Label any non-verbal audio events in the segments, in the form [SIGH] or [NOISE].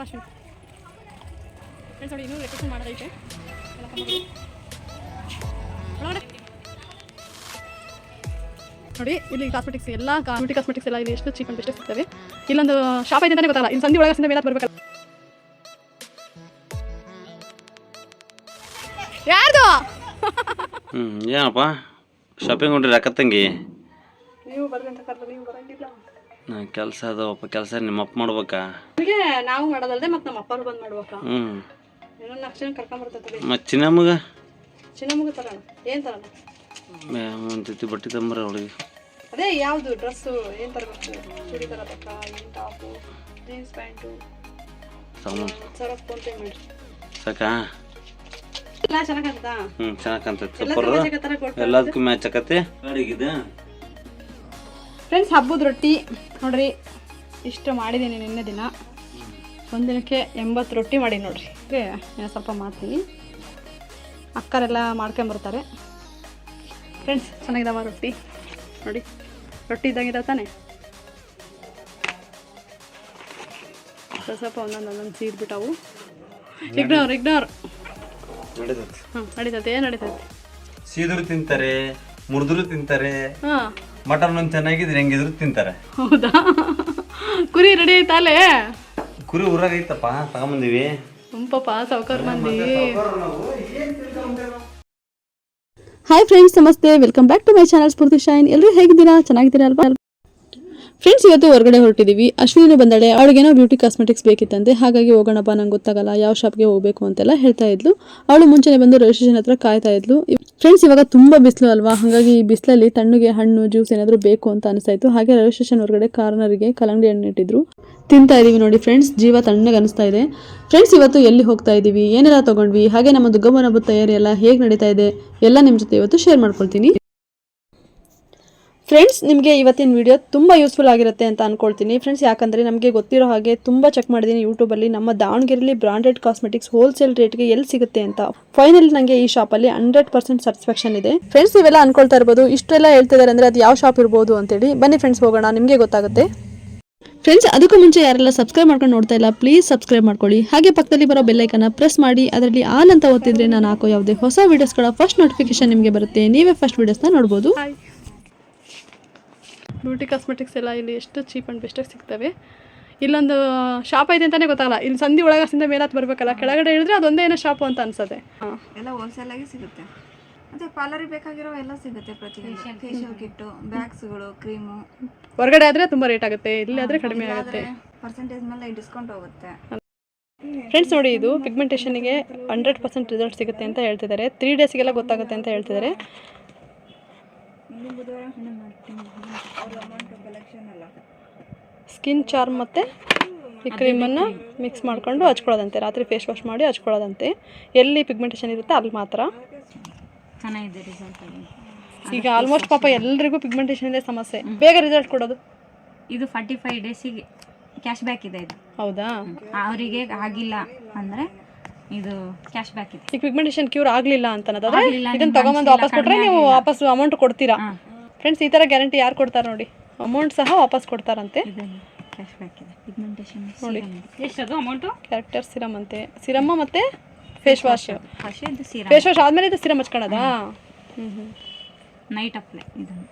ಭಾಷಣ ಫ್ರೆಂಡ್ಸ್ ನೋಡಿ ಇನ್ನೂ ಡೆಕೋರೇಷನ್ ಮಾಡೋದೈತೆ. ನೋಡಿ. ಇಲ್ಲಿ ಕಾಸ್ಮೆಟಿಕ್ಸ್ ಎಲ್ಲ ಬ್ಯೂಟಿ ಕಾಸ್ಮೆಟಿಕ್ಸ್ ಎಲ್ಲ ಇಲ್ಲಿ ಎಷ್ಟು ಚೀಪ್ ಅಂಡ್ ಬೆಸ್ಟ್ ಸಿಗ್ತವೆ. ಇಲ್ಲೊಂದು ಶಾಪ್ ಐತೆ ಅಂತಾನೆ ಗೊತ್ತಲ್ಲ ಇಲ್ಲಿ ಸಂಧಿ ಒಳಗೆ ಸಂಧಿ ಮೇಲೆ ಬರ್ಬೇಕಲ್ಲ. ಯಾರ್ದು? ಏನಪ್ಪ? ಶಾಪಿಂಗ್ ಹೊಂಟ್ರಿ ಅಕ್ಕ ತಂಗಿ. ನೀವು ಬರ್ರಿ ಅಂತ ಕರೆದು ನೀವು ಬರಂಗಿಲ್ಲ ನಾ ಕೆಲಸ ಅಪ್ಪ ಕೆಲಸ ನಿಮ್ಮ ಅಪ್ಪ ಮಾಡ್ಬೇಕಾ? ನಿಮಗೆ ನಾವು ಮಾಡೋದಲ್ದೆ ಮತ್ತೆ ನಮ್ಮ ಅಪ್ಪರು ಬಂದು ಮಾಡ್ಬೇಕಾ. ಹ್ಞೂ ಏನೋ ನಾಲ್ಕು ಜನ ಕರ್ಕೊಂಬರ್ತೈತೆ ಮತ್ತು ಚಿನ್ನಮ್ಮಗ? ಚಿನ್ನಮ್ಮಗ ಮುಗ ತರೋಣ. ಏನು ತರೋಣ? ಒಂದು ಜೊತೆ ಬಟ್ಟೆ ತಂಬರ ಅವಳಿಗೆ. ಅದೇ ಯಾವುದು ಡ್ರೆಸ್ಸು ಏನು ತರಬೇಕು ಚೂಡಿ ತರಬೇಕಾ ಏನು ಟಾಪು ಜೀನ್ಸ್ ಪ್ಯಾಂಟು? ಸಾಮಾನು. ಸರ ಫೋನ್ ಪೇ ಮಾಡಿ. ಸಾಕಾ? ಎಲ್ಲ ಚೆನ್ನಾಗಂತ ಹ್ಞೂ ಚೆನ್ನಾಗಿ ಕಾಣ್ತೈತೆ. ಎಲ್ಲ ಸೂಪರ್ ಎಲ್ಲದಕ್ಕೂ ಮ್ಯಾಚ್ ಆಕತಿ ಗಾಡಿಗಿದೆ? ಫ್ರೆಂಡ್ಸ್ ಹಬ್ಬದ ರೊಟ್ಟಿ. ನೋಡ್ರಿ ಇಷ್ಟು ಮಾಡಿದ್ದೀನಿ ನಿನ್ನೆ ದಿನ. ಒಂದಿನಕ್ಕೆ ಎಂಬತ್ತು ರೊಟ್ಟಿ ಮಾಡಿ ನೋಡ್ರಿ. ಅಂದರೆ ಏನೋ ಸ್ವಲ್ಪ ಮಾಡ್ತೀನಿ. ಅಕ್ಕರೆಲ್ಲ ಮಾಡ್ಕೊಂಬರ್ತಾರೆ. ಫ್ರೆಂಡ್ಸ್ ಚೆನ್ನಾಗಿದ್ದಾವ ರೊಟ್ಟಿ? ನೋಡಿ ರೊಟ್ಟಿ ಇದ್ದಂಗಿದ ತಾನೆ? ಸ್ವಲ್ಪ ಒಂದೊಂದು ಒಂದೊಂದು ಸೀದ್ಬಿಟ್ಟವು ಇಗ್ನೋರ್ ಇಗ್ನೋರ್ ಹಾಂ ನಡೀತೈತೆ ಏನು ನಡೀತೈತೆ? ಸೀದರು ತಿಂತಾರೆ ಮುರಿದ್ರು ತಿಂತಾರೆ. ಹಾಂ. ಮಟನ್ ಒಂದು ಚೆನ್ನಾಗಿದ್ರೆ ಹೆಂಗಿದ್ರು ತಿಂತಾರೆ. ಹೌದಾ? ಕುರಿ ರೆಡಿ ಆಯ್ತಾಲೆ ಕುರಿ ಊರಾಗ ಐತಪ್ಪ ತಗೊಂಬಂದಿವಿ. ತುಂಬಪ್ಪ ಸಾವುಕಾರ ಮಂದಿ. ಹಾಯ್ ಫ್ರೆಂಡ್ಸ್ ನಮಸ್ತೆ. Welcome back to my channel Spoorthi shine ಎಲ್ಲರೂ ಹೇಗಿದ್ದೀರಾ? ಚೆನ್ನಾಗಿದ್ದೀರಾ ಅಲ್ವಾ? ಫ್ರೆಂಡ್ಸ್ ಇವತ್ತು ಹೊರಗಡೆ ಹೊರಟಿದ್ದೀವಿ ಅಶ್ವಿನಿ ಬಂದಳೆ. ಅವಳಿಗೇನೋ ಬ್ಯೂಟಿ ಕಾಸ್ಮೆಟಿಕ್ಸ್ ಬೇಕಿತ್ತಂತೆ. ಹಾಗಾಗಿ ಹೋಗೋಣಪ್ಪ, ನಂಗೆ ಗೊತ್ತಾಗಲ್ಲ. ಯಾವ ಶಾಪ್ಗೆ ಹೋಗಬೇಕು ಅಂತೆಲ್ಲ ಹೇಳ್ತಾ ಇದ್ಲು. ಅವಳು ಮುಂಚೆನೆ ಬಂದು ರಿಜಿಸ್ಟ್ರೇಷನ್ ಹತ್ರ ಕಾಯ್ತಾ ಇದ್ಲು. ಫ್ರೆಂಡ್ಸ್ ಇವಾಗ ತುಂಬಾ ಬಿಸಿಲು ಅಲ್ವಾ? ಹಾಗಾಗಿ ಈ ಬಿಸಿಲಲ್ಲಿ ತಣ್ಣಗೆ ಹಣ್ಣು ಜ್ಯೂಸ್ ಏನಾದರೂ ಬೇಕು ಅಂತ ಅನಿಸ್ತಾ ಇತ್ತು ಹಾಗೆ ರೈಲ್ವೆ ಸ್ಟೇಷನ್ ಹೊರಗಡೆ ಕಾರ್ನರ್ಗೆ ಕಲಂಗಡಿ ಹಣ್ಣು ಇಟ್ಟಿದ್ರು. ತಿಂತಾ ಇದೀವಿ ನೋಡಿ ಫ್ರೆಂಡ್ಸ್ ಜೀವ ತಣ್ಣಗೆ ಅನಿಸ್ತಾ ಇದೆ. ಫ್ರೆಂಡ್ಸ್ ಇವತ್ತು ಎಲ್ಲಿ ಹೋಗ್ತಾ ಇದ್ದೀವಿ ಏನೆಲ್ಲ ತಗೊಂಡ್ವಿ? ಹಾಗೆ ನಮ್ಮ ದುಗ್ಗಮ್ಮನ ತಯಾರಿ ಎಲ್ಲ ಹೇಗೆ ನಡೀತಾ ಇದೆ? ಎಲ್ಲ ನಿಮ್ಮ ಜೊತೆ ಇವತ್ತು ಶೇರ್ ಮಾಡ್ಕೊಳ್ತೀನಿ. ಫ್ರೆಂಡ್ಸ್ ನಿಮಗೆ ಇವತ್ತಿನ ವಿಡಿಯೋ ತುಂಬ ಯೂಸ್ಫುಲ್ ಆಗಿರುತ್ತೆ ಅಂತ ಅನ್ಕೊಳ್ತೀನಿ. ಫ್ರೆಂಡ್ಸ್ ಯಾಕಂದರೆ ನಮಗೆ ಗೊತ್ತಿರೋ ಹಾಗೆ ತುಂಬ ಚೆಕ್ ಮಾಡಿದ್ದೀನಿ ಯೂಟ್ಯೂಬಲ್ಲಿ ನಮ್ಮ ದಾವಣಗೆರೆಯಲ್ಲಿ ಬ್ರಾಂಡೆಡ್ ಕಾಸ್ಮೆಟಿಕ್ಸ್ ಹೋಲ್ಸೇಲ್ ರೇಟ್ಗೆ ಎಲ್ಲಿ ಸಿಗುತ್ತೆ ಅಂತ. ಫೈನಲಿ ನನಗೆ ಈ ಶಾಪಲ್ಲಿ ಹಂಡ್ರೆಡ್ ಪರ್ಸೆಂಟ್ ಸ್ಯಾಟಿಸ್ಫ್ಯಾಕ್ಷನ್ ಇದೆ. ಫ್ರೆಂಡ್ಸ್ ಇವೆಲ್ಲ ಅನ್ಕೊಳ್ತಾ ಇರ್ಬೋದು, ಇಷ್ಟೆಲ್ಲ ಹೇಳ್ತಿದ್ದಾರೆ ಅಂದರೆ ಅದು ಯಾವ ಶಾಪ್ ಇರ್ಬೋದು ಅಂತೇಳಿ. ಬನ್ನಿ ಫ್ರೆಂಡ್ಸ್ ಹೋಗೋಣ. ನಿಮಗೆ ಗೊತ್ತಾಗುತ್ತೆ. ಫ್ರೆಂಡ್ಸ್ ಅದಕ್ಕೂ ಮುಂಚೆ ಯಾರೆಲ್ಲ ಸಬ್ಸ್ಕ್ರೈಬ್ ಮಾಡ್ಕೊಂಡು ನೋಡ್ತಾ ಇಲ್ಲ ಪ್ಲೀಸ್ ಸಬ್ಸ್ಕ್ರೈಬ್ ಮಾಡ್ಕೊಳ್ಳಿ. ಹಾಗೆ ಪಕ್ಕದಲ್ಲಿ ಬರೋ ಬೆಲ್ಲೈಕನ್ನ ಪ್ರೆಸ್ ಮಾಡಿ, ಅದರಲ್ಲಿ ಆಲ್ ಅಂತ ಓದ್ತಿದ್ರೆ ನಾನು ಹಾಕೋ ಯಾವುದೇ ಹೊಸ ವೀಡಿಯೋಸ್ಗಳ ಫಸ್ಟ್ ನೋಟಿಫಿಕೇಶನ್ ನಿಮಗೆ ಬರುತ್ತೆ. ನೀವೇ ಫಸ್ಟ್ ವೀಡಿಯೋಸ್ನ ನೋಡ್ಬೋದು. ಬ್ಯೂಟಿ ಕಾಸ್ಮೆಟಿಕ್ಸ್ ಎಲ್ಲ ಇಲ್ಲಿ ಎಷ್ಟು ಚೀಪ್ ಆ್ಯಂಡ್ ಬೆಸ್ಟಾಗಿ ಸಿಗ್ತವೆ. ಇಲ್ಲೊಂದು ಶಾಪ್ ಐತೆ ಅಂತಲೇ ಗೊತ್ತಾಗಲ್ಲ. ಇಲ್ಲಿ ಸಂಧಿ ಒಳಗಸಿಂದ ಮೇಲಾತ್ ಬರಬೇಕಲ್ಲ ಕೆಳಗಡೆ ಹೇಳಿದ್ರೆ ಅದೊಂದೇ ಏನೋ ಶಾಪು ಅಂತ ಅನ್ಸುತ್ತೆ. ಎಲ್ಲ ಹೋಲ್ಸೇಲ್ ಆಗಿ ಸಿಗುತ್ತೆ. ಮತ್ತೆ ಪಾರ್ಲರಿಗೆ ಬೇಕಾಗಿರೋ ಎಲ್ಲ ಸಿಗುತ್ತೆ ಪ್ರತಿಯೊಂದು ಫೇಶಿಯಲ್ ಕಿಟ್ಟು. ಬ್ಯಾಗ್ಸ್ಗಳು ಕ್ರೀಮು ಹೊರಗಡೆ ಆದರೆ ತುಂಬ ರೇಟ್ ಆಗುತ್ತೆ ಇಲ್ಲಿ ಆದರೆ ಕಡಿಮೆ ಆಗುತ್ತೆ. ಪರ್ಸೆಂಟೇಜ್ ಮೇಲೆ ಡಿಸ್ಕೌಂಟ್ ಹೋಗುತ್ತೆ. ಫ್ರೆಂಡ್ಸ್ ನೋಡಿ ಇದು ಪಿಗ್ಮೆಂಟೇಷನ್ಗೆ ಹಂಡ್ರೆಡ್ ಪರ್ಸೆಂಟ್ ರಿಸಲ್ಟ್ ಸಿಗುತ್ತೆ ಅಂತ ಹೇಳ್ತಿದ್ದಾರೆ. ತ್ರೀ ಡೇಸ್ಗೆಲ್ಲ ಗೊತ್ತಾಗುತ್ತೆ ಅಂತ ಹೇಳ್ತಿದ್ದಾರೆ. ಮುಂದಿನ ಬುಧವಾರ ಹಣ ಮಾಡ್ತೀನಿ ಅವ್ರ ಅಮೌಂಟ್ ಕಲೆಕ್ಷನ್ ಎಲ್ಲ ಸ್ಕಿನ್ ಚಾರ್ಮ್ ಮತ್ತು ಈ ಕ್ರೀಮನ್ನು ಮಿಕ್ಸ್ ಮಾಡ್ಕೊಂಡು ಹಚ್ಕೊಳ್ಳೋದಂತೆ. ರಾತ್ರಿ ಫೇಸ್ ವಾಶ್ ಮಾಡಿ ಹಚ್ಕೊಳ್ಳೋದಂತೆ. ಎಲ್ಲಿ ಪಿಗ್ಮೆಂಟೇಷನ್ ಇರುತ್ತೆ ಅಲ್ಲಿ ಮಾತ್ರ. ಚೆನ್ನಾಗಿದೆ ರಿಸಲ್ಟ್ ಅಲ್ಲಿ. ಈಗ ಆಲ್ಮೋಸ್ಟ್ ಪಾಪ ಎಲ್ರಿಗೂ ಪಿಗ್ಮೆಂಟೇಷನ್ ಇದೆ ಸಮಸ್ಯೆ. ಬೇಗ ರಿಸಲ್ಟ್ ಕೊಡೋದು. ಇದು ಫಾರ್ಟಿ ಫೈವ್ ಡೇಸಿಗೆ ಕ್ಯಾಶ್ ಬ್ಯಾಕ್ ಇದೆ ಇದು. ಹೌದಾ? ಅವರಿಗೆ ಆಗಿಲ್ಲ ಅಂದರೆ ಇದು ಕ್ಯಾಶ್ ಬ್ಯಾಕ್ ಇದೆ. ಈಗ ಪಿಗ್ಮೆಂಟೇಷನ್ ಕ್ಯೂರ್ ಆಗಲಿಲ್ಲ ಅಂತ ಅನ್ನೋದಾದ್ರೆ ಆಗ್ಲಿಲ್ಲ, ಇದನ್ನ ನಿಮ್ಗೆ ತಗೊಂಬಂದು ವಾಪಸ್ ಕೊಟ್ರೆ ನೀವು ವಾಪಸ್ ಅಮೌಂಟ್ ಕೊಡ್ತೀರಾ? ಹಾ. ಫ್ರೆಂಡ್ಸ್ ಈ ಥರ ಗ್ಯಾರಂಟಿ ಯಾರು ಕೊಡ್ತಾರೆ ನೋಡಿ. ಅಮೌಂಟ್ ಸಹ ವಾಪಸ್ ಕೊಡ್ತಾರಂತೆ. ಇದು ಕ್ಯಾಶ್ ಬ್ಯಾಕ್ ಇದೆ. ಪಿಗ್ಮೆಂಟೇಷನ್ ನೋಡಿ. ಎಷ್ಟದು ಅಮೌಂಟು ಕ್ಯಾರೆಕ್ಟರ್ ಸಿರಮ್ ಅಂತೆ. ಸಿರಮ್ಮ ಮತ್ತೆ ಫೇಸ್ ವಾಶ್ ಫಸ್ಟ್ ಇದು ಸೀರಾ ಫೇಸ್ ವಾಶ್ ಆದಮೇಲೆ ಇದು ಸಿರಮ್ ಹಚ್ಕೊಳ್ಳೋದಾ ಹ್ಮ್. ಹ್ಞೂ ನೈಟ್ ಅಪ್ಲೈ ಇದನ್ನು.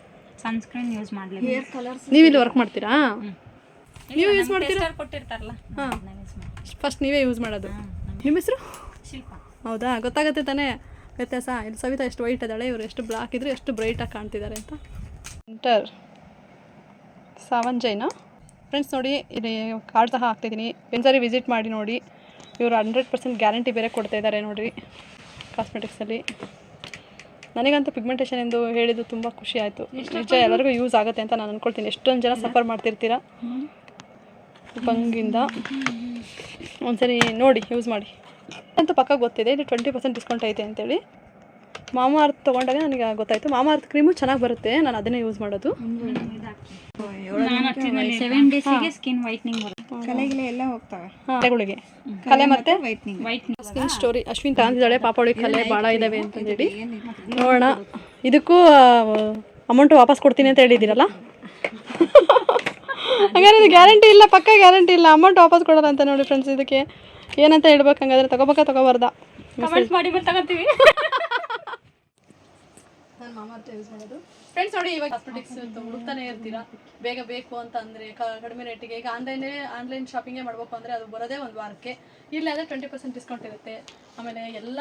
ಸನ್ಸ್ಕ್ರೀನ್ ಯೂಸ್ ಮಾಡಲಿ ಹೇರ್ ಕಲರ್ಸ್ ನೀವು ಇಲ್ಲಿ ವರ್ಕ್ ಮಾಡ್ತೀರಾ? ನೀವು ಯೂಸ್ ಮಾಡ್ತೀರಾ? ಕೊಟ್ಟಿರ್ತಾರಲ್ಲ ಹಾಂ. ನಾವು ಯೂಸ್ ಮಾಡಿ ಫಸ್ಟ್ ನೀವೇ ಯೂಸ್ ಮಾಡೋದು. ನಿಮ್ಮ ಹೆಸರು? ಶಿಲ್ಪ. ಹೌದಾ? ಗೊತ್ತಾಗುತ್ತೆ ತಾನೇ? ವ್ಯತ್ಯಾಸ. ಇಲ್ಲಿ ಸವಿತಾ ಎಷ್ಟು ವೈಟ್ ಇದ್ದಾಳೆ ಇವರು ಎಷ್ಟು ಬ್ಲಾಕ್ ಇದ್ರೆ ಎಷ್ಟು ಬ್ರೈಟಾಗಿ ಕಾಣ್ತಿದ್ದಾರೆ ಅಂತ. ಸೆಂಟರ್ ಸಾವನ್ ಜೈನ ಫ್ರೆಂಡ್ಸ್ ನೋಡಿ ಇಲ್ಲಿ ಕಾರ್ಡ್ ಸಹ ಹಾಕ್ತಿದ್ದೀನಿ. ಒಂದ್ಸರಿ ವಿಸಿಟ್ ಮಾಡಿ ನೋಡಿ. ಇವರು ಹಂಡ್ರೆಡ್ ಪರ್ಸೆಂಟ್ ಗ್ಯಾರಂಟಿ ಬೇರೆ ಕೊಡ್ತಾ ಇದ್ದಾರೆ ನೋಡಿರಿ ಕಾಸ್ಮೆಟಿಕ್ಸಲ್ಲಿ ನನಗಂತೂ ಪಿಗ್ಮೆಂಟೇಷನ್ ಎಂದು ಹೇಳಿದ್ದು ತುಂಬ ಖುಷಿ ಆಯಿತು. ನಿಜ ಎಲ್ಲರಿಗೂ ಯೂಸ್ ಆಗುತ್ತೆ ಅಂತ ನಾನು ಅಂದ್ಕೊಳ್ತೀನಿ ಎಷ್ಟೊಂದು ಜನ ಸಫರ್ ಮಾಡ್ತಿರ್ತೀರಾ? ಬಂಗಿಂದ. ಒಂದ್ಸರಿ ನೋಡಿ ಯೂಸ್ ಮಾಡಿ. ಅಂತ ಪಕ್ಕ ಗೊತ್ತಿದೆ ಇಲ್ಲಿ ಟ್ವೆಂಟಿ ಪರ್ಸೆಂಟ್ ಡಿಸ್ಕೌಂಟ್ ಐತೆ ಅಂತೇಳಿ. ಮಾಮಾ ಅರ್ತ್ ತೊಗೊಂಡಾಗ ನನಗೆ ಗೊತ್ತಾಯಿತು. ಮಾಮಾ ಅರ್ತ್ ಕ್ರೀಮು ಚೆನ್ನಾಗಿ ಬರುತ್ತೆ ನಾನು ಅದನ್ನೇ ಯೂಸ್ ಮಾಡೋದು. ಕಲೆಗಳಿಗೆ. ಕಲೆ ಮತ್ತೆ ಸ್ಕಿನ್ ಸ್ಟೋರಿ ಅಶ್ವಿನ್ ತಾಂದಿದ್ದಾಳೆ ಪಾಪಳಿಗೆ ಕಲೆ ಭಾಳ ಇದ್ದಾವೆ ಅಂತಂದೇಳಿ. ನೋಡೋಣ. ಇದಕ್ಕೂ ಅಮೌಂಟ್ ವಾಪಸ್ ಕೊಡ್ತೀನಿ ಅಂತ ಹೇಳಿದ್ದೀರಲ್ಲ? [LAUGHS] ಹಂಗಾರೆ ಇದು ಗ್ಯಾರಂಟಿ ಇಲ್ಲ ಪಕ್ಕ ಗ್ಯಾರಂಟಿ ಇಲ್ಲ. ಅಮೌಂಟ್ ವಾಪಸ್ ಕೊಡೋಲ್ಲ ಅಂತ ನೋಡಿ ಫ್ರೆಂಡ್ಸ್ ಇದಕ್ಕೆ ಏನಂತ ಹೇಳ್ಬೇಕು ಹಂಗಾದ್ರೆ? ತಗೋಬೇಕಾ ತಗೋಬಾರ್ದ ಕಮೆಂಟ್ ಮಾಡಿ ಬಂದು ತಗೋತೀವಿ. ನಾನು ಮಾಮ ಯೂಸ್ ಮಾಡೋದು. ಫ್ರೆಂಡ್ಸ್ ನೋಡಿ ಇವಾಗ ಕಾಸ್ಮೆಟಿಕ್ಸ್ ಹುಡುಕ್ತಾನೆ ಇರ್ತೀರಾ? ಬೇಗ ಬೇಕು ಅಂತ ಅಂದ್ರೆ ಕಡಿಮೆ ರೇಟಿಗೆ ಈಗ ಆನ್ಲೈನ್ ಆನ್ಲೈನ್ ಶಾಪಿಂಗೇ ಮಾಡಬೇಕು ಅಂದ್ರೆ ಅದು ಬರೋದೇ ಒಂದು ವಾರಕ್ಕೆ. ಇಲ್ಲ ಅಂದ್ರೆ ಟ್ವೆಂಟಿ ಪರ್ಸೆಂಟ್ ಡಿಸ್ಕೌಂಟ್ ಇರುತ್ತೆ. ಆಮೇಲೆ ಎಲ್ಲ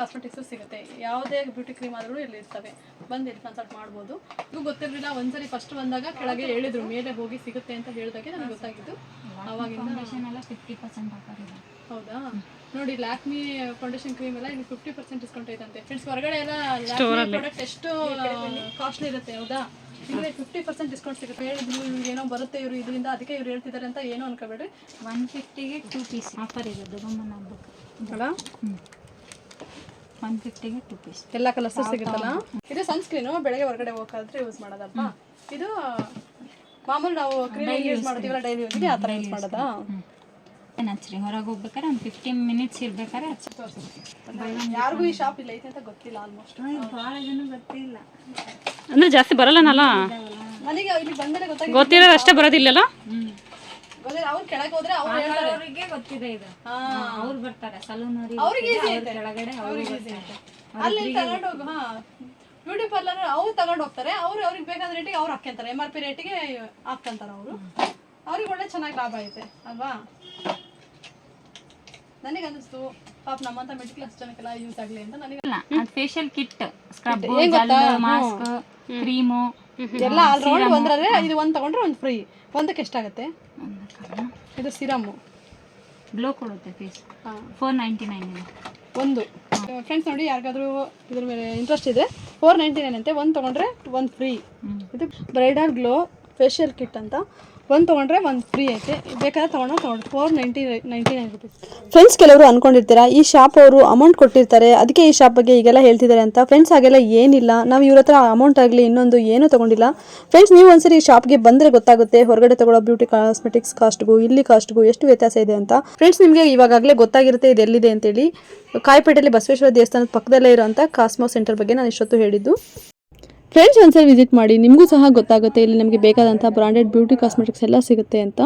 ಕಾಸ್ಮೆಟಿಕ್ಸು ಸಿಗುತ್ತೆ. ಯಾವುದೇ ಬ್ಯೂಟಿ ಕ್ರೀಮ್ ಆದ್ರೂ ಇಲ್ಲಿ ಇರ್ತವೆ. ಬಂದು ಇಲ್ಲಿ ಕನ್ಸಲ್ಟ್ ಮಾಡ್ಬೋದು. ಇದು ಗೊತ್ತಿರಲಿಲ್ಲ, ಒಂದ್ಸರಿ ಫಸ್ಟ್ ಬಂದಾಗ ಕೆಳಗೆ ಹೇಳಿದ್ರು. ಮೇಲೆ ಹೋಗಿ ಸಿಗುತ್ತೆ ಅಂತ ಹೇಳಿದಾಗೆ ನನಗೆ ಗೊತ್ತಾಗಿದ್ದು. ಅವಾಗಿಂದ ಫಿಫ್ಟಿ ಪರ್ಸೆಂಟ್ ಆಫರ್ ಇದೆ. ಹೌದಾ? ನೋಡಿ ಲ್ಯಾಕ್ಮಿ ಫೌಂಡೇಶನ್ ಕ್ರೀಮ್ ಎಲ್ಲ ಇಲ್ಲಿ ಫಿಫ್ಟಿ ಪರ್ಸೆಂಟ್ ಡಿಸ್ಕೌಂಟ್ ಐತಂತೆ. ಫ್ರೆಂಡ್ಸ್ ಹೊರಗಡೆ ಎಲ್ಲ ಪ್ರಾಡಕ್ಟ್ ಎಷ್ಟು ಕಾಸ್ಟ್ಲಿ ಇರುತ್ತೆ ಹೌದಾ? ಇಲ್ಲಿ ಫಿಫ್ಟಿ ಪರ್ಸೆಂಟ್ ಡಿಸ್ಕೌಂಟ್ ಸಿಗುತ್ತೆ. ಹೇಳಿದ್ರು ಇವ್ರಿಗೆ ಏನೋ ಬರುತ್ತೆ ಇವರು ಇದರಿಂದ ಅದಕ್ಕೆ ಇವ್ರು ಹೇಳ್ತಿದ್ದಾರೆ ಅಂತ ಏನೋ ಅನ್ಕೋಬೇಡ್ರಿ. ಒನ್ ಫಿಫ್ಟಿಗೆ ಟೂ ಪೀಸ್ ಆಫರ್ ಇದೆ ದುರ್ಗಮ್ಮನ ಹಬ್ಬಕ್ಕೆ ಅಲ್ಲ ಒನ್ ಫಿಫ್ಟಿಗೆ ಟೂ ಪೀಸ್ ಎಲ್ಲ ಕಲರ್ಸ್ ಸಿಗುತ್ತಲ್ಲ? ಇದು ಸನ್ಸ್ಕ್ರೀನು ಬೆಳಗ್ಗೆ ಹೊರಗಡೆ ಹೋಗ್ಬೇಕಾದ್ರೆ ಯೂಸ್ ಮಾಡೋದಪ್ಪ ಇದು ಮಾಮೂಲಿ ನಾವು ಕ್ರೀಮ್ ಯೂಸ್ ಮಾಡ್ತೀವಲ್ಲ ಡೈಲಿ ಯೂಸ್ಗೆ ಆ ಥರ ಯೂಸ್ ಮಾಡೋದಾ? ಹಚ್ಚ್ರಿ? ಹೊರಗೆ ಹೋಗ್ಬೇಕಾರೆ ಒಂದು ಫಿಫ್ಟೀನ್ ಮಿನಿಟ್ಸ್ ಇರ್ಬೇಕಾರೆ ಹಚ್ಚಿ ಯಾರಿಗೂ ಈ ಶಾಪ್ ಇಲ್ಲ ಐತೆ ಅಂತ ಗೊತ್ತಿಲ್ಲ ಆಲ್ಮೋಸ್ಟ್ ಭಾಳ ಜನ ಗೊತ್ತಿಲ್ಲ. ಅಂದ್ರೆ ಜಾಸ್ತಿ ಬರಲ್ಲನಲ್ಲ? ನನಗೆ ಇಲ್ಲಿ ಬಂದರೆ ಗೊತ್ತಾಗಿ ಗೊತ್ತಿರೋದು ಅಷ್ಟೇ ಬರೋದಿಲ್ಲಲ್ಲ? ಅವ್ರು ಕೆಳಗೆ ಹೋದ್ರೆ ಅವ್ರು ಹೇಳ್ತಾರೆ. ಅವರಿಗೆ ಗೊತ್ತಿದೆ ಇದು. ಹಾ. ಅವ್ರು ಬರ್ತಾರೆ ಸಲೂನ್ ಅವ್ರಿಗೆ. ಕೆಳಗಡೆ ಅವ್ರಿಗೆ ಗೊತ್ತಿದೆ ಅಲ್ಲಿ ತಗೊಂಡು ಹೋಗು ಹಾ. ಬ್ಯೂಟಿ ಪಾರ್ಲರ್ ಅವ್ರು ತಗೊಂಡು ಹೋಗ್ತಾರೆ ಅವ್ರು ಅವ್ರಿಗೆ ಬೇಕಾದ ರೇಟಿಗೆ ಅವ್ರು ಹಾಕ್ಕೊಂತಾರೆ. ಎಂ ಆರ್ ಪಿ ರೇಟಿಗೆ ಹಾಕ್ತಂತಾರೆ ಅವರು. ಅವ್ರಿಗೆ ಒಳ್ಳೆ ಚೆನ್ನಾಗಿ ಲಾಭ ಐತೆ ಅಲ್ವಾ? ನನಗೆ ಅನಿಸ್ತು ಪಾಪ ನಮ್ಮಂತ ಮಿಡ್ಲ್ ಕ್ಲಾಸ್ ಜನಕ್ಕೆಲ್ಲ ಯೂಸ್ ಆಗಲಿ ಅಂತ ನನಗೆ ಅದು facial kit scrub gel mask cream ಎಲ್ಲ ಆಲ್ ರೌಂಡ್ ಒಂದ್ರಲ್ಲಿ ಇದು ಒಂದು ತಗೊಂಡ್ರೆ ಒಂದು ಫ್ರೀ ಒಂದಕ್ಕೆ ಎಷ್ಟಾಗತ್ತೆ? ಇದು ಸಿರಮ್ ಗ್ಲೋ ಕೊಡುತ್ತೆ ಫೇಸ್ ಫೋರ್ ನೈಂಟಿ ನೈನ್ ಒಂದು. ಫ್ರೆಂಡ್ಸ್ ನೋಡಿ ಯಾರಿಗಾದ್ರೂ ಇದ್ರ ಮೇಲೆ ಇಂಟ್ರೆಸ್ಟ್ ಇದೆ ಫೋರ್ ನೈಂಟಿ ನೈನ್ ಅಂತೆ ಒಂದು ತಗೊಂಡ್ರೆ ಒಂದು ಫ್ರೀ ಇದು ಬ್ರೈಡಲ್ ಗ್ಲೋ ಫೇಶಿಯಲ್ ಕಿಟ್ ಅಂತ. ಒಂದು ತೊಗೊಂಡ್ರೆ ಒಂದು ಫ್ರೀ ಐತೆ. ಬೇಕಾದ್ರೆ ತೊಗೊಂಡು ತೊಗೊಂಡು four ninety ninety nine rupees friends ಕೆಲವರು ಅಂದ್ಕೊಂಡಿರ್ತೀರಾ ಈ ಶಾಪ್ ಅವರು ಅಮೌಂಟ್ ಕೊಟ್ಟಿರ್ತಾರೆ, ಅದಕ್ಕೆ ಈ ಶಾಪ್ ಬಗ್ಗೆ ಈಗೆಲ್ಲ ಹೇಳ್ತಿದ್ದಾರೆ ಅಂತ. ಫ್ರೆಂಡ್ಸ್ ಹಾಗೆಲ್ಲ ಏನಿಲ್ಲ. ನಾವು ಇವ್ರ ಹತ್ರ ಅಮೌಂಟ್ ಆಗಲಿ, ಇನ್ನೊಂದು ಏನೂ ತೊಗೊಂಡಿಲ್ಲ. ಫ್ರೆಂಡ್ಸ್ ನೀವು ಒಂದ್ಸರಿ ಈ ಶಾಪ್ಗೆ ಬಂದರೆ ಗೊತ್ತಾಗುತ್ತೆ, ಹೊರಗಡೆ ತಗೊಳ್ಳೋ ಬ್ಯೂಟಿ ಕಾಸ್ಮೆಟಿಕ್ಸ್ ಕಾಸ್ಟ್ಗೂ ಇಲ್ಲಿ ಕಾಸ್ಟ್ಗೂ ಎಷ್ಟು ವ್ಯತ್ಯಾಸ ಇದೆ ಅಂತ. ಫ್ರೆಂಡ್ಸ್ ನಿಮಗೆ ಇವಾಗಲೇ ಗೊತ್ತಾಗಿರುತ್ತೆ, ಇದು ಎಲ್ಲಿದೆ ಅಂತೇಳಿ. ಕಾಯಿಪೇಟೆಯಲ್ಲಿ ಬಸವೇಶ್ವರ ದೇವಸ್ಥಾನದ ಪಕ್ಕದಲ್ಲೇ ಇರೋಂಥ ಕಾಸ್ಮೋ ಸೆಂಟರ್ ಬಗ್ಗೆ ನಾನು ಇಷ್ಟೊತ್ತು ಹೇಳಿದ್ದು. ಫ್ರೆಂಡ್ಸ್ ಒಂದ್ಸರಿ ವಿಸಿಟ್ ಮಾಡಿ. ನಿಮಗೂ ಸಹ ಗೊತ್ತಾಗುತ್ತೆ, ಇಲ್ಲಿ ನಮಗೆ ಬೇಕಾದಂಥ ಬ್ರಾಂಡೆಡ್ ಬ್ಯೂಟಿ ಕಾಸ್ಮೆಟಿಕ್ಸ್ ಎಲ್ಲ ಸಿಗುತ್ತೆ ಅಂತ.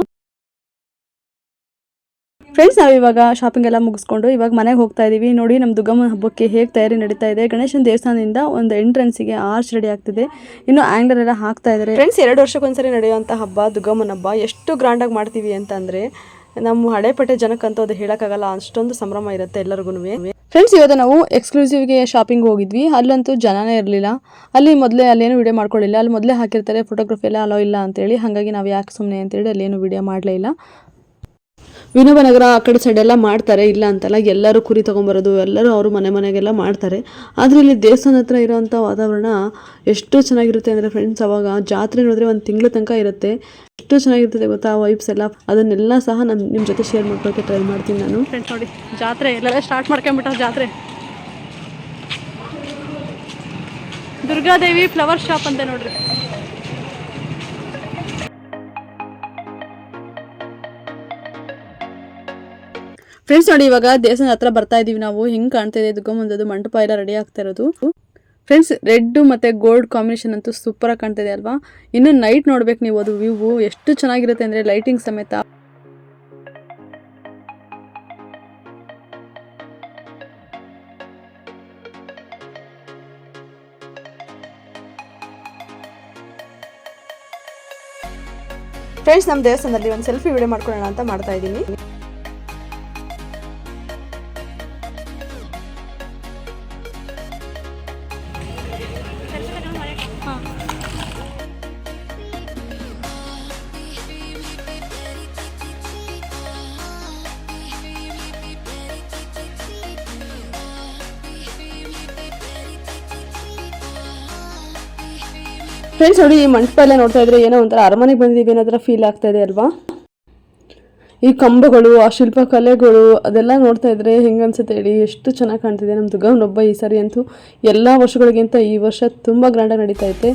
ಫ್ರೆಂಡ್ಸ್ ನಾವು ಇವಾಗ ಶಾಪಿಂಗ್ ಎಲ್ಲ ಮುಗಿಸ್ಕೊಂಡು ಇವಾಗ ಮನೆಗೆ ಹೋಗ್ತಾ ಇದ್ದೀವಿ ನೋಡಿ ನಮ್ಮ ದುರ್ಗಮ್ಮನ ಹಬ್ಬಕ್ಕೆ ಹೇಗೆ ತಯಾರಿ ನಡೀತಾ ಇದೆ. ಗಣೇಶನ ದೇವಸ್ಥಾನದಿಂದ ಒಂದು ಎಂಟ್ರೆನ್ಸಿಗೆ ಆರ್ಚ್ ರೆಡಿ ಆಗ್ತಿದೆ. ಇನ್ನು ಆ್ಯಂಗ್ಲರ್ ಎಲ್ಲ ಹಾಕ್ತಾ ಇದ್ದಾರೆ ಫ್ರೆಂಡ್ಸ್ ಎರಡು ವರ್ಷಕ್ಕೊಂದ್ಸರಿ ನಡೆಯುವಂಥ ಹಬ್ಬ, ದುರ್ಗಮ್ಮನ ಹಬ್ಬ. ಎಷ್ಟು ಗ್ರ್ಯಾಂಡಾಗಿ ಮಾಡ್ತೀವಿ ಅಂತಂದರೆ, ನಮ್ಮ ಹಳೆಪೇಟೆ ಜನಕ್ಕಂತೂ ಅದು ಹೇಳೋಕ್ಕಾಗಲ್ಲ. ಅಷ್ಟೊಂದು ಸಂಭ್ರಮ ಇರುತ್ತೆ ಎಲ್ಲರಿಗೂ ಫ್ರೆಂಡ್ಸ್ ಇವತ್ತು ನಾವು ಎಕ್ಸ್ಕ್ಲೂಸಿವ್ಗೆ ಶಾಪಿಂಗ್ ಹೋಗಿದ್ವಿ. ಅಲ್ಲಂತೂ ಜನನೇ ಇರಲಿಲ್ಲ. ಅಲ್ಲಿ ಮೊದಲೇ ಅಲ್ಲೇನು ವಿಡಿಯೋ ಮಾಡ್ಕೊಳ್ಳಿಲ್ಲ ಅಲ್ಲಿ ಮೊದಲೇ ಹಾಕಿರ್ತಾರೆ ಫೋಟೋಗ್ರಫಿ ಎಲ್ಲ ಅಲೋ ಇಲ್ಲ ಅಂತೇಳಿ. ಹಾಗಾಗಿ ನಾವು ಯಾಕೆ ಸುಮ್ಮನೆ ಅಂತೇಳಿ ಅಲ್ಲೇನು ವೀಡಿಯೋ ಮಾಡಲೇ ಇಲ್ಲ. ವಿನೋಬ ನಗರ ಆ ಕಡೆ ಸೈಡ್ ಎಲ್ಲ ಮಾಡ್ತಾರೆ, ಇಲ್ಲ ಅಂತಲ್ಲ, ಎಲ್ಲರೂ ಕುರಿ ತೊಗೊಂಬರೋದು, ಎಲ್ಲರೂ ಅವರು ಮನೆ ಮನೆಗೆಲ್ಲ ಮಾಡ್ತಾರೆ. ಆದರೆ ಇಲ್ಲಿ ದೇವಸ್ಥಾನ ಹತ್ರ ಇರೋವಂಥ ವಾತಾವರಣ ಎಷ್ಟು ಚೆನ್ನಾಗಿರುತ್ತೆ ಅಂದರೆ ಫ್ರೆಂಡ್ಸ್ ಅವಾಗ ಜಾತ್ರೆ ನೋಡಿದ್ರೆ ಒಂದು ತಿಂಗಳ ತನಕ ಇರುತ್ತೆ. ಎಷ್ಟು ಚೆನ್ನಾಗಿರ್ತದೆ ಗೊತ್ತಾ ವೈಬ್ಸ್ ಎಲ್ಲ? ಅದನ್ನೆಲ್ಲ ಸಹ ನಾನು ನಿಮ್ಮ ಜೊತೆ ಶೇರ್ ಮಾಡ್ಕೊಳಕ್ಕೆ ಟ್ರೈ ಮಾಡ್ತೀನಿ ನಾನು. ಫ್ರೆಂಡ್ಸ್ ನೋಡಿ, ಜಾತ್ರೆ ಎಲ್ಲೆಲ್ಲ ಸ್ಟಾರ್ಟ್ ಮಾಡ್ಕೊಂಬಿಟ್ಟ ಜಾತ್ರೆ. ದುರ್ಗಾದೇವಿ ಫ್ಲವರ್ ಶಾಪ್ ಅಂತ ನೋಡ್ರಿ. ಫ್ರೆಂಡ್ಸ್ ನೋಡಿ, ಇವಾಗ ದೇವಸ್ಥಾನ ಹತ್ರ ಬರ್ತಾ ಇದೀವಿ ನಾವು. ಹೆಂಗ್ ಕಾಣ್ತಾ ಇದೆ? ದುರ್ಗಮ್ಮಂದದು ಮಂಟಪ ಎಲ್ಲ ರೆಡಿ ಆಗ್ತಾ ಇರೋದು. ಫ್ರೆಂಡ್ಸ್ ರೆಡ್ ಮತ್ತೆ ಗೋಲ್ಡ್ ಕಾಂಬಿನೇಷನ್ ಅಂತೂ ಸೂಪರ್ ಆಗಿ ಕಾಣ್ತಾ ಇದೆ ಅಲ್ವಾ? ಇನ್ನು ನೈಟ್ ನೋಡ್ಬೇಕು ನೀವು ಅದು ವ್ಯೂ ಎಷ್ಟು ಚೆನ್ನಾಗಿರುತ್ತೆ ಅಂದ್ರೆ ಲೈಟಿಂಗ್ ಸಮೇತ. ಫ್ರೆಂಡ್ಸ್ ನಮ್ಮ ದೇವಸ್ಥಾನದಲ್ಲಿ ಒಂದು ಸೆಲ್ಫಿ ವಿಡಿಯೋ ಮಾಡ್ಕೊಳ್ಳೋಣ ಅಂತ ಮಾಡ್ತಾ ಇದ್ದೀನಿ ಫ್ರೆಂಡ್ಸ್ ನೋಡಿ, ಈ ಮಂಟಪ ಎಲ್ಲ ನೋಡ್ತಾ ಇದ್ರೆ ಏನೋ ಒಂಥರ ಅರಮನೆಗೆ ಬಂದಿದ್ದೀವಿ ಥರ ಫೀಲ್ ಆಗ್ತಾ ಇದೆ ಅಲ್ವಾ? ಈ ಕಂಬಗಳು, ಆ ಶಿಲ್ಪಕಲೆಗಳು, ಅದೆಲ್ಲ ನೋಡ್ತಾ ಇದ್ರೆ ಹೆಂಗೆ ಅನ್ಸುತ್ತೆ ಹೇಳಿ? ಎಷ್ಟು ಚೆನ್ನಾಗಿ ಕಾಣ್ತಿದೆ. ನಮ್ಮ ದುರ್ಗಮ್ಮನೊಬ್ಬ ಈ ಸಾರಿ ಅಂತೂ ಎಲ್ಲ ವರ್ಷಗಳಿಗಿಂತ ಈ ವರ್ಷ ತುಂಬ ಗ್ರ್ಯಾಂಡಾಗಿ ನಡೀತಾ ಐತೆ.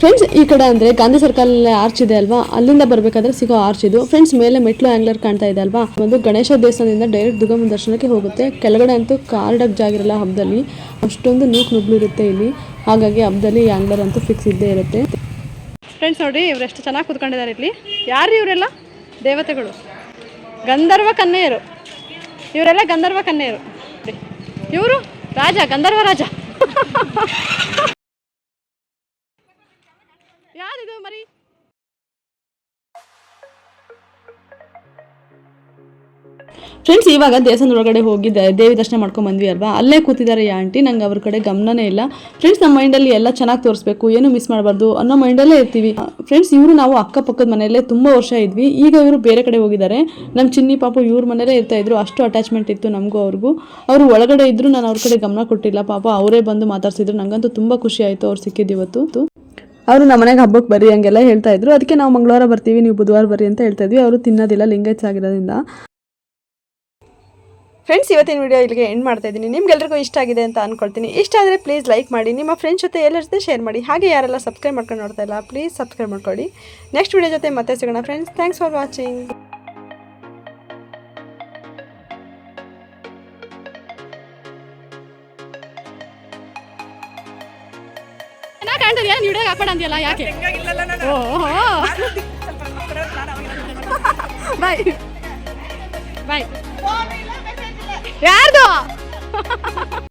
ಫ್ರೆಂಡ್ಸ್ ಈ ಕಡೆ ಅಂದರೆ ಗಾಂಧಿ ಸರ್ಕಲ್ ಆರ್ಚ್ ಇದೆ ಅಲ್ವಾ? ಅಲ್ಲಿಂದ ಬರಬೇಕಾದ್ರೆ ಸಿಗೋ ಆರ್ಚ್ ಇದು. ಫ್ರೆಂಡ್ಸ್ ಮೇಲೆ ಮೆಟ್ಲು ಆಂಗ್ಲರ್ ಕಾಣ್ತಾ ಇದೆ ಅಲ್ವಾ? ಒಂದು ಗಣೇಶ ದೇವಸ್ಥಾನದಿಂದ ಡೈರೆಕ್ಟ್ ದುರ್ಗಮ್ಮ ದರ್ಶನಕ್ಕೆ ಹೋಗುತ್ತೆ. ಕೆಳಗಡೆ ಅಂತೂ ಕಾರ್ಡಕ್ ಜಾಗಿರಲ್ಲ ಹಬ್ಬದಲ್ಲಿ ಅಷ್ಟೊಂದು ನೂಕ್ ನುಗ್ಲು ಇರುತ್ತೆ ಇಲ್ಲಿ. ಹಾಗಾಗಿ ಹಬ್ಬದಲ್ಲಿ ಆಂಗ್ಲರ್ ಅಂತೂ ಫಿಕ್ಸ್ ಇದ್ದೇ ಇರುತ್ತೆ. ಫ್ರೆಂಡ್ಸ್ ನೋಡಿ, ಇವ್ರು ಎಷ್ಟು ಚೆನ್ನಾಗಿ ಕೂತ್ಕೊಂಡಿದ್ದಾರೆ ಇಲ್ಲಿ. ಯಾರು ಇವರೆಲ್ಲ? ದೇವತೆಗಳು. ಗಂಧರ್ವ ಕನ್ಯೆಯರು. ಇವರೆಲ್ಲ ಗಂಧರ್ವ ಕನ್ಯೆಯರು. ಇವರು? ರಾಜ, ಗಂಧರ್ವ ರಾಜ. [LAUGHS] ಮರಿ? ಫ್ರೆಂಡ್ಸ್ ಇವಾಗ ದೇವಸ್ಥಾನದ ಒಳಗಡೆ ಹೋಗಿ ದೇವಿ ದರ್ಶನ ಮಾಡ್ಕೊಂಡ್ ಬಂದ್ವಿ ಅಲ್ವಾ? ಅಲ್ಲೇ ಕೂತಿದ್ದಾರೆ ಈ ಆಂಟಿ ನಂಗೆ ಅವ್ರ ಕಡೆ ಗಮನನೇ ಇಲ್ಲ. ಫ್ರೆಂಡ್ಸ್ ನಮ್ಮ ಮೈಂಡಲ್ಲಿ ಎಲ್ಲ ಚೆನ್ನಾಗಿ ತೋರಿಸ್ಬೇಕು. ಏನು ಮಿಸ್ ಮಾಡಬಾರ್ದು ಅನ್ನೋ ಮೈಂಡಲ್ಲೇ ಇರ್ತೀವಿ. ಫ್ರೆಂಡ್ಸ್ ಇವರು ನಾವು ಅಕ್ಕಪಕ್ಕದ ಮನೆಯಲ್ಲೇ ತುಂಬ ವರ್ಷ ಇದ್ವಿ. ಈಗ ಇವರು ಬೇರೆ ಕಡೆ ಹೋಗಿದ್ದಾರೆ. ನಮ್ಮ ಚಿನ್ನಿ ಪಾಪು ಇವ್ರ ಮನೇಲೇ ಇರ್ತಾ ಇದ್ರು. ಅಷ್ಟು ಅಟ್ಯಾಚ್ಮೆಂಟ್ ಇತ್ತು ನಮಗೂ ಅವ್ರಿಗೂ. ಅವರು ಒಳಗಡೆ ಇದ್ರು ನಾನು ಅವ್ರ ಕಡೆ ಗಮನ ಕೊಟ್ಟಿಲ್ಲ. ಪಾಪ ಅವರೇ ಬಂದು ಮಾತಾಡ್ಸಿದ್ರು. ನಂಗಂತೂ ತುಂಬ ಖುಷಿ ಆಯಿತು. ಅವ್ರು ಸಿಕ್ಕಿದ್ದು ಇವತ್ತು. ಅವರು ನಮ್ಮ ಮನೆಗೆ ಹಬ್ಬಕ್ಕೆ ಬರ್ರಿ, ಹಂಗೆಲ್ಲ ಹೇಳ್ತಾ ಇದ್ರು. ಅದಕ್ಕೆ ನಾವು ಮಂಗಳವಾರ ಬರ್ತೀವಿ, ನೀವು ಬುಧವಾರ ಬರ್ರಿ ಅಂತ ಹೇಳ್ತಾ ಇದ್ವಿ. ಅವರು ತಿನ್ನೋದಿಲ್ಲ ಲಿಂಗೈಚ್ ಆಗಿರೋದ್ರಿಂದ. ಫ್ರೆಂಡ್ಸ್ ಇವತ್ತಿನ ವಿಡಿಯೋ ಇಲ್ಲಿಗೆ ಎಂಡ್ ಮಾಡ್ತಾ ಇದ್ದೀನಿ. ನಿಮ್ಗೆಲ್ರಿಗೂ ಇಷ್ಟ ಆಗಿದೆ ಅಂತ ಅನ್ಕೊಳ್ತೀನಿ. ಇಷ್ಟ ಆದರೆ ಪ್ಲೀಸ್ ಲೈಕ್ ಮಾಡಿ, ನಿಮ್ಮ ಫ್ರೆಂಡ್ಸ್ ಜೊತೆ ಎಲ್ಲರ ಜೊತೆ ಶೇರ್ ಮಾಡಿ. ಹಾಗೆ ಯಾರೆಲ್ಲ ಸಬ್ಸ್ಕ್ರೈಬ್ ಮಾಡ್ಕೊಂಡು ನೋಡ್ತಾ ಇಲ್ಲ ಪ್ಲೀಸ್ ಸಬ್ಸ್ಕ್ರೈಬ್ ಮಾಡ್ಕೊಳ್ಳಿ. ನೆಕ್ಸ್ಟ್ ವಿಡಿಯೋ ಜೊತೆ ಮತ್ತೆ ಸಿಗೋಣ ಫ್ರೆಂಡ್ಸ್ ಥ್ಯಾಂಕ್ಸ್ ಫಾರ್ ವಾಚಿಂಗ್ ವಿಡಿಯೋಗೆ ಹಾಕ್ಬೇಡ ಅಂತೀಯಲ್ಲ ಯಾಕೆ ಓಹೋ ಬಾಯ್ ಬಾಯ್ ಯಾರ್ದು?